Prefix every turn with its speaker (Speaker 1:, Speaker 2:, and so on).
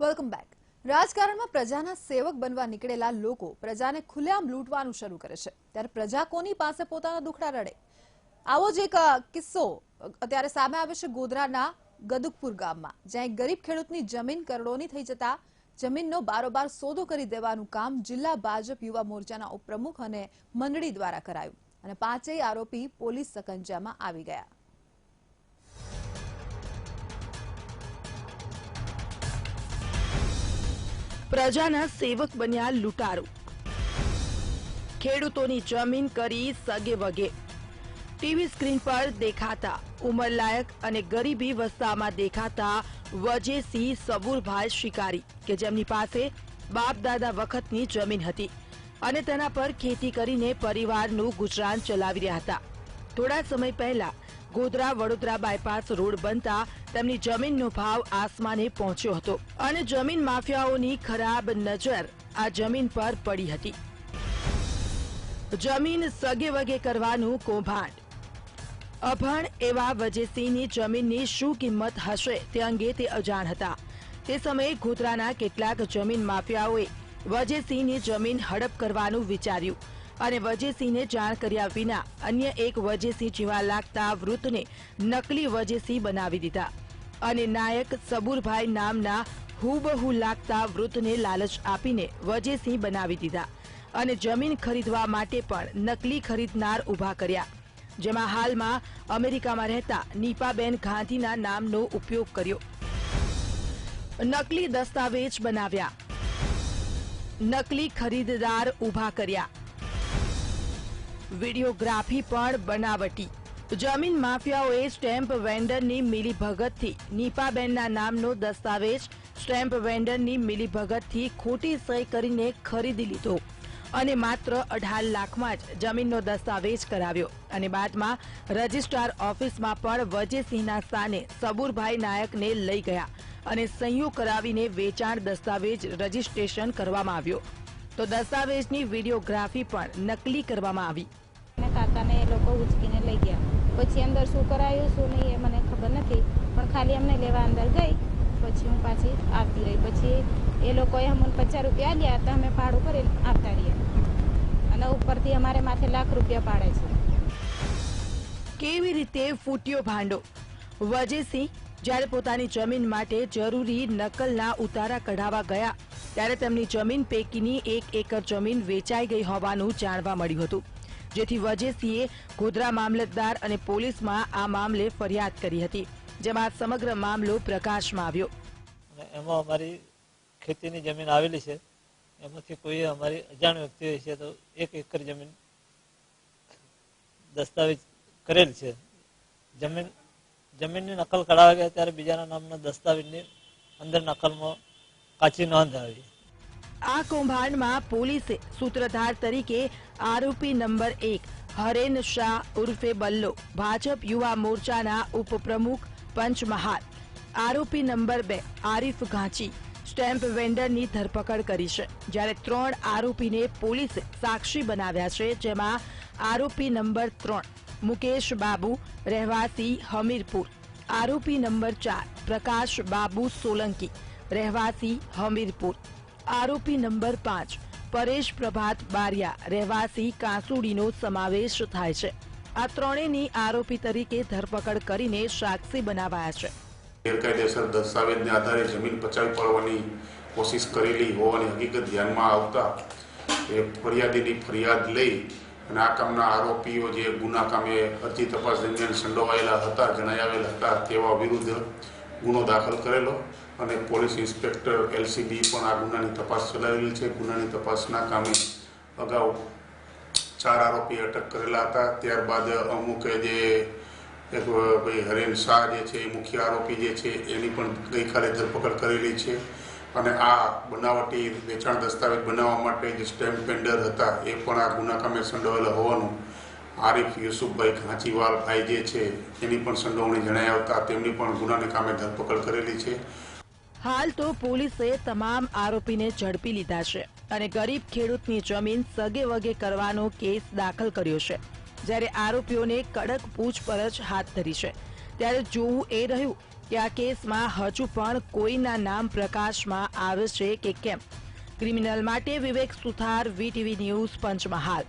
Speaker 1: Welcome back રાજકારણમાં પ્રજાના સેવક બનવા નીકળેલા લોકો પ્રજાને ખુલ્લેઆમ લૂંટવાનું શરૂ કરે છે. ત્યારે પ્રજા કોની પાસે પોતાના દુખડા રડે? આવો જ એક કિસ્સો અત્યારે સામે આવે છે ગોધરાના ગદુકપુર ગામમાં, જ્યાં એક ગરીબ ખેડૂતની જમીન કરોડોની થઈ જતા જમીનનો બારોબાર સોદો કરી દેવાનું કામ જિલ્લા ભાજપ યુવા મોરચાના ઉપપ્રમુખ અને મંડળી દ્વારા કરાયું. અને પાંચેય આરોપી પોલીસ સકંજામાં આવી ગયા.
Speaker 2: પ્રજાના સેવક બન્યા લૂંટારો. ખેડૂતોની જમીન કરી સગે વગે. ટીવી સ્ક્રીન પર દેખાતા, ઉંમરલાયક અને ગરીબી વસ્તામાં દેખાતા વજેસિંહ સબુરભાઈ શિકારી કે જેમની પાસે બાપ દાદા વખતની જમીન હતી અને તેના પર ખેતી કરીને પરિવારનું ગુજરાન ચલાવી રહ્યા હતા. થોડા સમય પહેલા ગોધરા વડોદરા બાયપાસ રોડ બનતા તેમની જમીનનો ભાવ આસમાને પહોંચ્યો હતો અને જમીન માફિયાઓની ખરાબ નજર આ જમીન પર પડી હતી. જમીન સગે વગે કરવાનું કૌભાંડ. અભણ એવા વજેસિંહની જમીનની શું કિંમત હશે તે અંગે તે અજાણ હતા. તે સમયે ગોધરાના કેટલાક જમીન માફિયાઓએ વજેસિંહની જમીન હડપ કરવાનું વિચાર્યું. અને વજેસિંહને જાણ કર્યા વિના અન્ય એક વજેસિંહ જેવા લાગતા વૃત્તને નકલી વજેસિંહ બનાવી દીધા. અને નાયક સબુરભાઈ નામના હુબહુ લાગતા વૃત્તને લાલચ આપીને વજેસિંહ બનાવી દીધા અને જમીન ખરીદવા માટે પણ નકલી ખરીદનાર ઊભા કર્યા. જેમાં હાલમાં અમેરિકામાં રહેતા નીપાબેન ગાંધીના નામનો ઉપયોગ કર્યો. નકલી દસ્તાવેજ બનાવ્યા. નકલી ખરીદદાર ઊભા કર્યા. વિડીયોગ્રાફી પણ બનાવટી. જમીન માફિયાઓએ સ્ટેમ્પ વેન્ડરની મિલીભગતથી, નીપાબેનના નામનો દસ્તાવેજ સ્ટેમ્પ વેન્ડરની મિલીભગતથી ખોટી સહી કરીને ખરીદી લીધો અને માત્ર અઢાર લાખમાં જ જમીનનો દસ્તાવેજ કરાવ્યો. અને બાદમાં રજિસ્ટ્રાર ઓફિસમાં પણ વજયસિંહના સ્થાને સબુરભાઈ નાયકને લઈ ગયા અને સહીઓ કરાવીને વેચાણ દસ્તાવેજ રજીસ્ટ્રેશન કરવામાં આવ્યો. તો દસ્તાવેજની વિડીયોગ્રાફી પણ નકલી કરવામાં આવી.
Speaker 3: અને એ લોકો ઉચકીને લઈ ગયા. પછી અંદર શું કરાયું, શું નહીં એ મને ખબર નથી. પણ ખાલી અમને લેવા અંદર ગઈ, પછી હું પાછી આવતી રહી. પછી એ લોકોએ અમને પચાસ રૂપિયા આપ્યા, તો અમે ભાડું કરીને આવતા રહીએ. અને ઉપરથી અમારે માથે લાખ રૂપિયા પાડે છે.
Speaker 2: કેવી રીતે ફૂટ્યો ભાંડો? વજેસિંહ જ્યારે પોતાની જમીન માટે જરૂરી નકલના ઉતારા કઢાવા ગયા, ત્યારે તેમની જમીન પૈકીની એક એકર જમીન વેચાઈ ગઈ હોવાનું જાણવા મળ્યું હતું. જેથી વજેસિંહે ગોધરા મામલતદાર અને પોલીસમાં આ મામલે ફરિયાદ કરી હતી, જેમાં સમગ્ર મામલો પ્રકાશમાં આવ્યો.
Speaker 4: એમાં અમારી ખેતીની જમીન આવેલી છે. એમાંથી કોઈ અમારી અજાણ વ્યક્તિ છે તો એક એકર જમીન દસ્તાવેજ કરેલ છે. જમીન, જમીનની નકલ કઢાવા ગયા ત્યારે બીજાના નામના દસ્તાવેજની અંદર નકલમાં કાચી નોંધ આવી.
Speaker 2: આ કૌભાંડમાં પોલીસે સૂત્રધાર તરીકે આરોપી નંબર એક હરેન શાહ ઉર્ફે બલ્લો, ભાજપ યુવા મોરચાના ઉપપ્રમુખ પંચમહાલ. આરોપી નંબર બે આરીફ ઘાંચી, સ્ટેમ્પ વેન્ડરની ધરપકડ કરી છે. જ્યારે ત્રણ આરોપીને પોલીસે સાક્ષી બનાવ્યા છે, જેમાં આરોપી નંબર ત્રણ મુકેશ બાબુ, રહેવાસી હમીરપુર. આરોપી નંબર ચાર પ્રકાશ બાબુ સોલંકી, રહેવાસી હમીરપુર. આરોપી નંબર પાંચ, પરેશ પ્રભાત બારિયા, રહેવાસી કાંસુડીનો સમાવેશ થાય છે. આ ત્રણેયની આરોપી તરીકે ધરપકડ કરીને સાક્ષી બનાવાયા છે.
Speaker 5: ગેરકાયદેસર દસ્તાવેજને આધારે જમીન પચાવી પાડવાની કોશિશ કરેલી હોવાની હકીકત ધ્યાનમાં આવતા એ ફરિયાદીની ફરિયાદ લઈ અને આ કામના આરોપીઓ જે ગુના કામે અરજી તપાસ દરમિયાન સંડોવાયેલા હતા જણાવેલા હતા તેવા વિરુદ્ધ ગુનો દાખલ કરેલો અને પોલીસ ઇન્સ્પેક્ટર એલસીબી પણ આ ગુનાની તપાસ ચલાવેલી છે. ગુનાની તપાસના કામે અગાઉ ચાર આરોપી અટક કરેલા હતા. ત્યારબાદ અમુક જે એક, ભાઈ હરેન શાહ જે છે, એ મુખ્ય આરોપી જે છે, એની પણ ગઈકાલે ધરપકડ કરેલી છે. અને આ બનાવટી વેચાણ દસ્તાવેજ બનાવવા માટે જે સ્ટેમ્પ પેન્ડર હતા, એ પણ આ ગુના કામે સંડોવાયેલા હોવાનું આરીફ યુસુફભાઈ ઘાંચીવાલ ભાઈ જે છે, એની પણ સંડોવણી જણાઈ આવતા તેમની પણ ગુનાને કામે ધરપકડ કરેલી છે.
Speaker 2: હાલ તો પોલીસે તમામ આરોપીને ઝડપી લીધા છે અને ગરીબ ખેડૂતની જમીન સગે વગે કરવાનો કેસ દાખલ કર્યો છે. જ્યારે આરોપીઓને કડક પૂછપરછ હાથ ધરી છે. ત્યારે જોવું એ રહ્યું કે આ કેસમાં હજુ પણ કોઈના નામ પ્રકાશમાં આવે છે કે કેમ. ક્રિમિનલ માટે વિવેક સુથાર, વીટીવી ન્યૂઝ, પંચમહાલ.